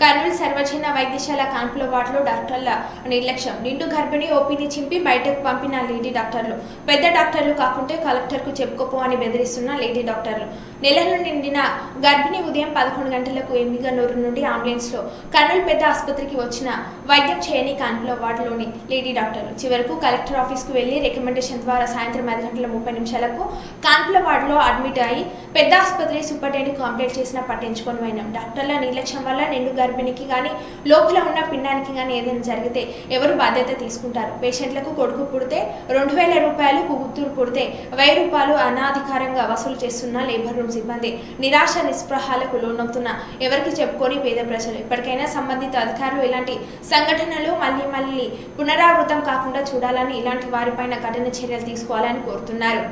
కర్నూలు సర్వజన వైద్యశాల కాన్పుల వార్డులో డాక్టర్ల నిర్లక్ష్యం. నిండు గర్భిణి ఓపీని చింపి బయటకు పంపిన లేడీ డాక్టర్లు. పెద్ద డాక్టర్లు కాకుంటే కలెక్టర్కు చెప్పుకోపో అని బెదిరిస్తున్న లేడీ డాక్టర్లు. నెలలు నిండిన గర్భిణి ఉదయం పదకొండు గంటలకు ఎమ్మిగనూరు నుండి అంబులెన్స్లో కర్నూలు పెద్ద ఆసుపత్రికి వచ్చిన వైద్యం చేయని కాన్పుల వార్డులోని లేడీ డాక్టర్లు. చివరకు కలెక్టర్ ఆఫీస్కు వెళ్ళి రికమెండేషన్ ద్వారా సాయంత్రం ఐదు గంటల ముప్పై నిమిషాలకు కాన్పుల వార్డులో అడ్మిట్ అయి పెద్ద ఆసుపత్రి సూపరింటెండెంట్ కంప్లైంట్ చేసినా పట్టించుకొని పోయినాం. డాక్టర్ల నిర్లక్ష్యం వల్ల నిండు గర్భిణికి కానీ లోపల ఉన్న పిండానికి కానీ ఏదైనా జరిగితే ఎవరు బాధ్యత తీసుకుంటారు? పేషెంట్లకు కొడుకు పుడితే రెండు వేల రూపాయలు కూతురు పుడితే వెయ్యి రూపాయలు అనాధికారంగా వసూలు చేస్తున్న లేబర్ రూమ్ సిబ్బంది. నిరాశ నిస్పృహాలకు లోనవుతున్న ఎవరికి చెప్పుకొని పేద ప్రజలు. ఇప్పటికైనా సంబంధిత అధికారులు ఇలాంటి సంఘటనలు మళ్ళీ మళ్ళీ పునరావృతం కాకుండా చూడాలని ఇలాంటి వారిపైన కఠిన చర్యలు తీసుకోవాలని కోరుతున్నారు.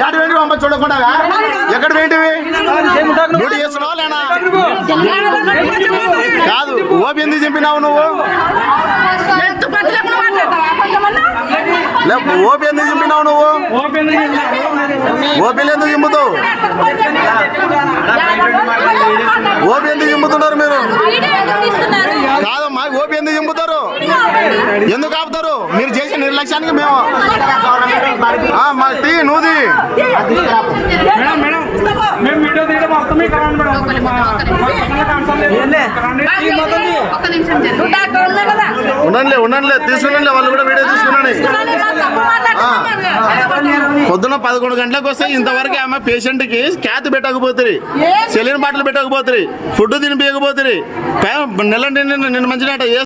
ఏడు వేంటి పంప చూడకుండా ఎక్కడ వేటివి డ్యూటీ చేస్తున్నావా లేనా కాదు ఓపి ఎందుకు చంపినావు నువ్వు లే, ఓపి ఎందుకు చంపినావు నువ్వు ఓపీలు ఎందుకు చంపుతావు? ఓపి ఎందుకు నిమిషం జరుగు. నువ్వు డాక్టర్ ఉన్నావు కదా? ఉండండి ఉండండి తీసుకురండి వాళ్ళు కూడా వీడియో మాట్లాడుతున్నాను. పొద్దున పదకొండు గంటలకు వస్తే ఇంతవరకు ఆమె పేషెంట్కి క్యాత్ పెట్టకపోతుంది సెలిన్ బాటలు పెట్టకపోతుంది ఫుడ్ తినిపించకపోతుంది నెల నిన్న నిన్న మంచిగా